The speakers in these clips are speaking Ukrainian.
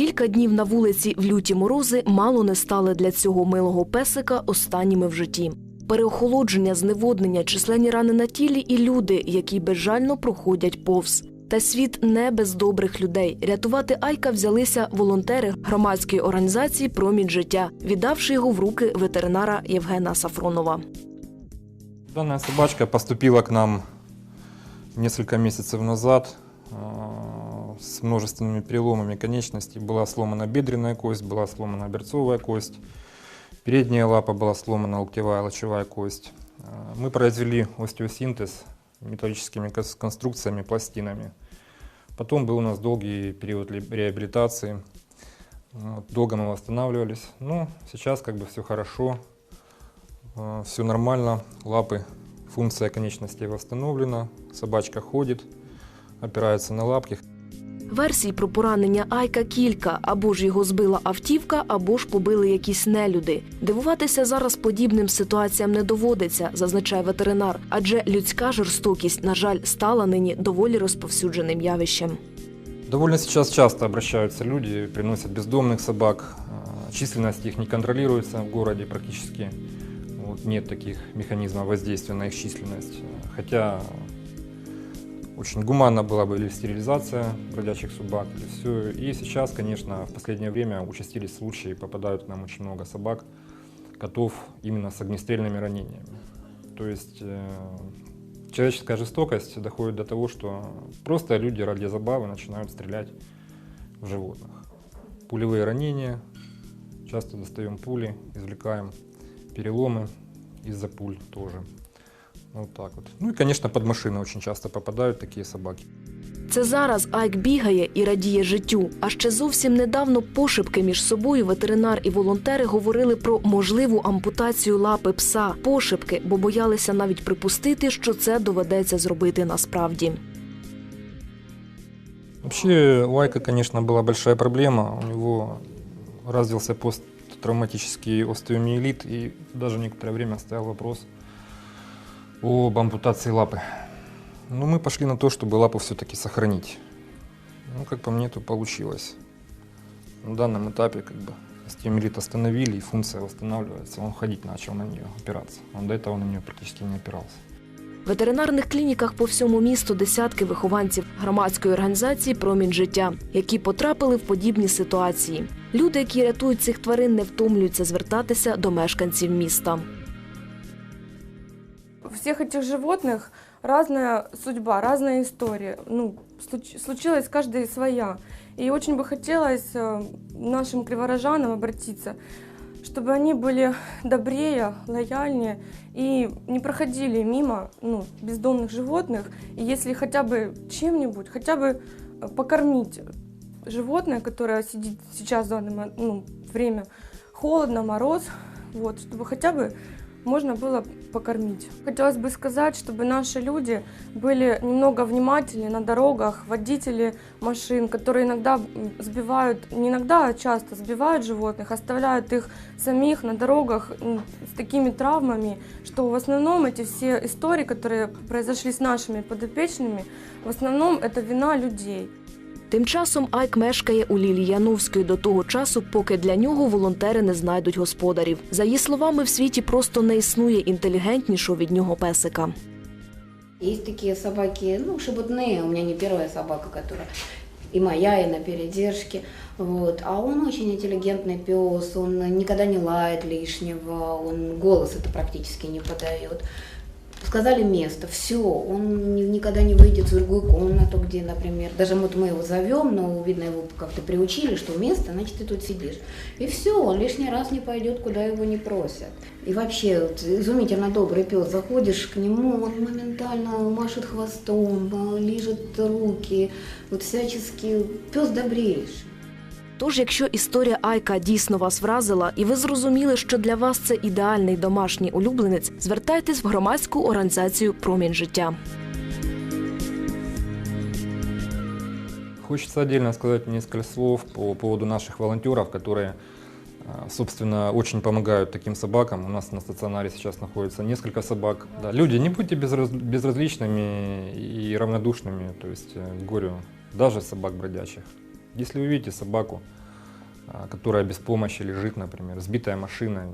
Кілька днів на вулиці в люті морози мало не стали для цього милого песика останніми в житті. Переохолодження, зневоднення, численні рани на тілі і люди, які безжально проходять повз. Та світ не без добрих людей. Рятувати Айка взялися волонтери громадської організації Промінь життя, віддавши його в руки ветеринара Євгена Сафронова. Данная собачка поступила к нам несколько месяцев назад с множественными переломами конечностей. Была сломана бедренная кость, была сломана берцовая кость, передняя лапа была сломана, локтевая, лучевая кость. Э, Мы произвели остеосинтез металлическими конструкциями, пластинами. Потом был у нас долгий период реабилитации. Долго мы восстанавливались. Ну, сейчас как бы все хорошо, все нормально, лапы, функция конечностей восстановлена, собачка ходит, опирается на лапки. Версій про поранення Айка кілька, або ж його збила автівка, або ж побили якісь нелюди. Дивуватися зараз подібним ситуаціям не доводиться, зазначає ветеринар, адже людська жорстокість, на жаль, стала нині доволі розповсюдженим явищем. Довольно сейчас часто обращаются люди, приносят бездомных собак. А, Численность их не контролируется в городе практически. Вот, нет таких механизмов воздействия на их численность. Хотя очень гуманно была бы или стерилизация бродячих собак, или все. И сейчас, конечно, в последнее время участились случаи, попадают к нам очень много собак, котов именно с огнестрельными ранениями. То есть э, человеческая жестокость доходит до того, что просто люди ради забавы начинают стрелять в животных. Пулевые ранения, часто достаем пули, извлекаем переломы из-за пуль тоже. Вот так вот. Ну и, конечно, под машины очень часто попадают такие собаки. Це зараз Айк бігає і радіє життю. А ще зовсім недавно пошепки між собою ветеринар і волонтери говорили про можливу ампутацію лапи пса. Пошепки, бо боялися навіть припустити, що це доведеться зробити насправді. Вообще у Айка, конечно, была большая проблема. У него развился посттравматический остеомиелит, и даже некоторое время стоял вопрос об ампутации лапы. Но мы пошли на то, чтобы лапу все-таки сохранить. Ну, как по мне, то получилось. На данном этапе как бы остеомиелит остановили, и функция восстанавливается. Он ходить начал на нее, опираться. Он до этого на нее практически не опирался. В ветеринарних клініках по всьому місту десятки вихованців громадської організації Промінь життя, які потрапили в подібні ситуації. Люди, які рятують цих тварин, не втомлюються звертатися до мешканців міста. У всех этих животных разная судьба, разная история. Ну, случ- случилась каждая своя. И очень бы хотелось э, нашим криворожанам обратиться, чтобы они были добрее, лояльнее и не проходили мимо ну, бездомных животных. И если хотя бы чем-нибудь, хотя бы э, покормить животное, которое сидит сейчас в данное мо- ну, время холодно, мороз, вот, чтобы хотя бы можно было покормить. Хотелось бы сказать, чтобы наши люди были немного внимательнее на дорогах, водители машин, которые иногда м, сбивают, не иногда, а часто сбивают животных, оставляют их самих на дорогах м, с такими травмами, что в основном эти все истории, которые произошли с нашими подопечными, в основном это вина людей. Тим часом Айк мешкає у Лілії Яновської до того часу, поки для нього волонтери не знайдуть господарів. За її словами, в світі просто не існує інтелігентнішого від нього песика. Есть такие собаки, ну, шебутные, у меня не первая собака, которая и моя, и на передержке, вот. А он очень интеллигентный пес, он никогда не лает лишнего, он голос это практически не подает. Сказали место, все, он ни- никогда не выйдет в другую комнату, где, например, даже вот мы его зовем, но видно его как-то приучили, что место, значит ты тут сидишь. И все, он лишний раз не пойдет, куда его не просят. И вообще, вот, изумительно добрый пес, заходишь к нему, он моментально машет хвостом, а, лижет руки, вот всячески, пес добрейший. Тож, якщо історія Айка дійсно вас вразила, і ви зрозуміли, що для вас це ідеальний домашній улюбленець, звертайтесь в громадську організацію Промінь життя. Хочется отдельно сказать несколько слов по поводу наших волонтеров, которые, а, собственно, очень помогают таким собакам. У нас на стационаре сейчас находится несколько собак. Да, люди, не будьте безраз- безразличными и равнодушными то есть, э, к горю даже собак бродячих. Если вы видите собаку, а, которая без помощи лежит, например, сбитая машина.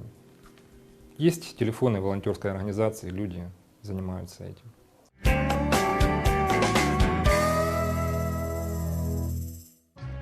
Есть телефоны волонтерской организации, люди занимаются этим.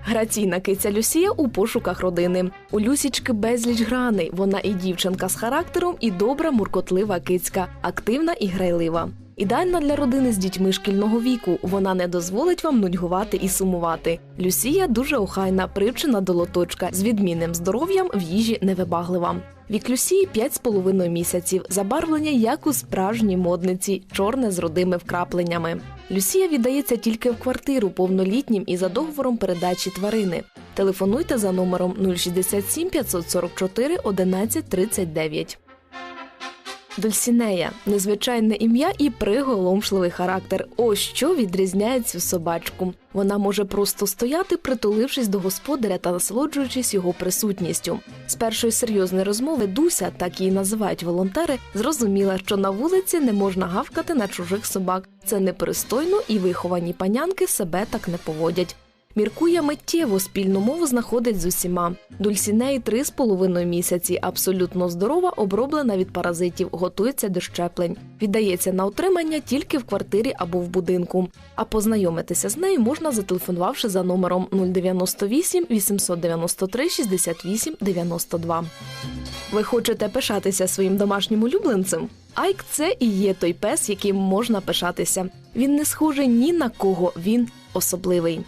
Граційна киця Люсія у пошуках родини. У Люсічки безліч граней. Вона і дівчинка з характером, і добра, муркотлива кицька, активна і грайлива. Ідеальна для родини з дітьми шкільного віку. Вона не дозволить вам нудьгувати і сумувати. Люсія дуже охайна, привчена до лоточка, з відмінним здоров'ям в їжі невибаглива. Вік Люсії 5,5 місяців, забарвлення як у справжній модниці, чорне з родими вкрапленнями. Люсія віддається тільки в квартиру повнолітнім і за договором передачі тварини. Телефонуйте за номером 067 544 11 39. Дульсінея незвичайне ім'я і приголомшливий характер. Ось що відрізняє цю собачку. Вона може просто стояти, притулившись до господаря та насолоджуючись його присутністю. З першої серйозної розмови Дуся, так її називають волонтери, зрозуміла, що на вулиці не можна гавкати на чужих собак. Це непристойно і виховані панянки себе так не поводять. Міркує миттєво, спільну мову знаходить з усіма. Дульсінеї три з половиною місяці, абсолютно здорова, оброблена від паразитів, готується до щеплень. Віддається на утримання тільки в квартирі або в будинку. А познайомитися з нею можна зателефонувавши за номером 098 893 68 92. Ви хочете пишатися своїм домашнім улюбленцем? Айк це і є той пес, яким можна пишатися. Він не схожий ні на кого, він особливий.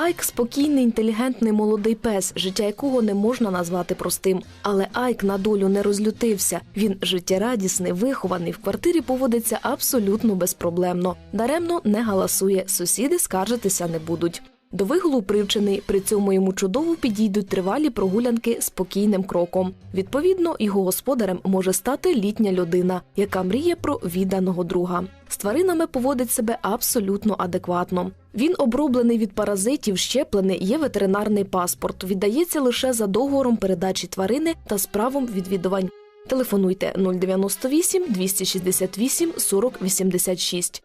Айк спокійний, інтелігентний молодий пес, життя якого не можна назвати простим. Але Айк на долю не розлютився. Він життєрадісний, вихований, в квартирі поводиться абсолютно безпроблемно. Даремно не галасує, сусіди скаржитися не будуть. До вигулу привчений, при цьому йому чудово підійдуть тривалі прогулянки спокійним кроком. Відповідно, його господарем може стати літня людина, яка мріє про відданого друга. З тваринами поводить себе абсолютно адекватно. Він оброблений від паразитів, щеплений, є ветеринарний паспорт. Віддається лише за договором передачі тварини та з правом відвідувань. Телефонуйте 098 268 40 86.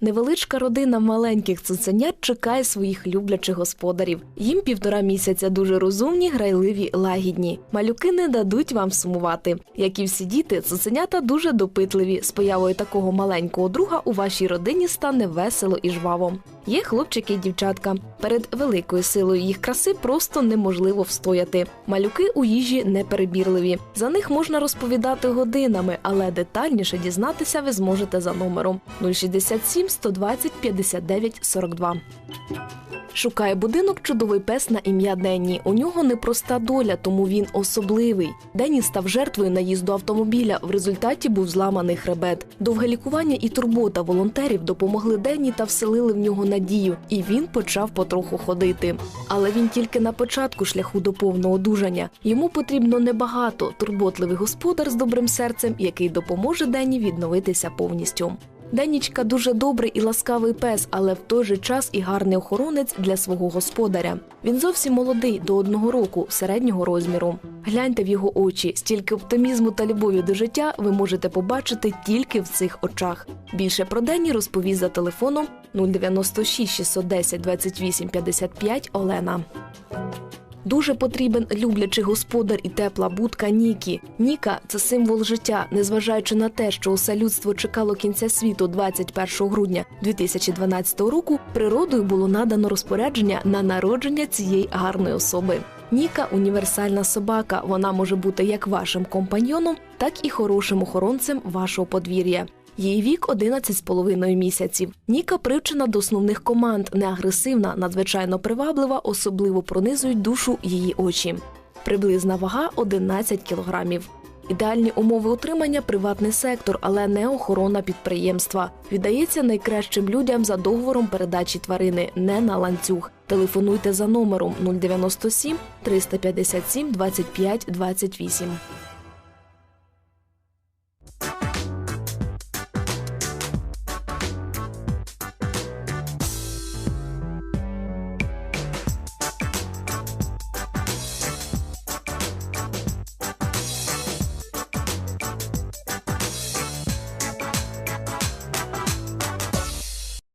Невеличка родина маленьких цуценят чекає своїх люблячих господарів. Їм півтора місяця дуже розумні, грайливі, лагідні. Малюки не дадуть вам сумувати. Як і всі діти, цуценята дуже допитливі. З появою такого маленького друга у вашій родині стане весело і жваво. Є хлопчики і дівчатка. Перед великою силою їх краси просто неможливо встояти. Малюки у їжі неперебірливі. За них можна розповідати годинами, але детальніше дізнатися ви зможете за номером 067 120 59 42. Шукає будинок чудовий пес на ім'я Денні. У нього непроста доля, тому він особливий. Денні став жертвою наїзду автомобіля. В результаті був зламаний хребет. Довге лікування і турбота волонтерів допомогли Денні та вселили в нього надію, і він почав потроху ходити. Але він тільки на початку шляху до повного одужання. Йому потрібно небагато турботливий господар з добрим серцем, який допоможе Денні відновитися повністю. Денічка дуже добрий і ласкавий пес, але в той же час і гарний охоронець для свого господаря. Він зовсім молодий, до одного року, середнього розміру. Гляньте в його очі, стільки оптимізму та любові до життя ви можете побачити тільки в цих очах. Більше про Дені розповість за телефоном 096 610 28 55 Олена. Дуже потрібен люблячий господар і тепла будка Нікі. Ніка це символ життя, незважаючи на те, що усе людство чекало кінця світу 21 грудня 2012 року. Природою було надано розпорядження на народження цієї гарної особи. Ніка універсальна собака. Вона може бути як вашим компаньйоном, так і хорошим охоронцем вашого подвір'я. Її вік 11,5 місяців. Ніка привчена до основних команд, не агресивна, надзвичайно приваблива, особливо пронизують душу її очі. Приблизна вага 11 кілограмів. Ідеальні умови утримання приватний сектор, але не охорона підприємства. Віддається найкращим людям за договором передачі тварини, не на ланцюг. Телефонуйте за номером 097 357 25 28.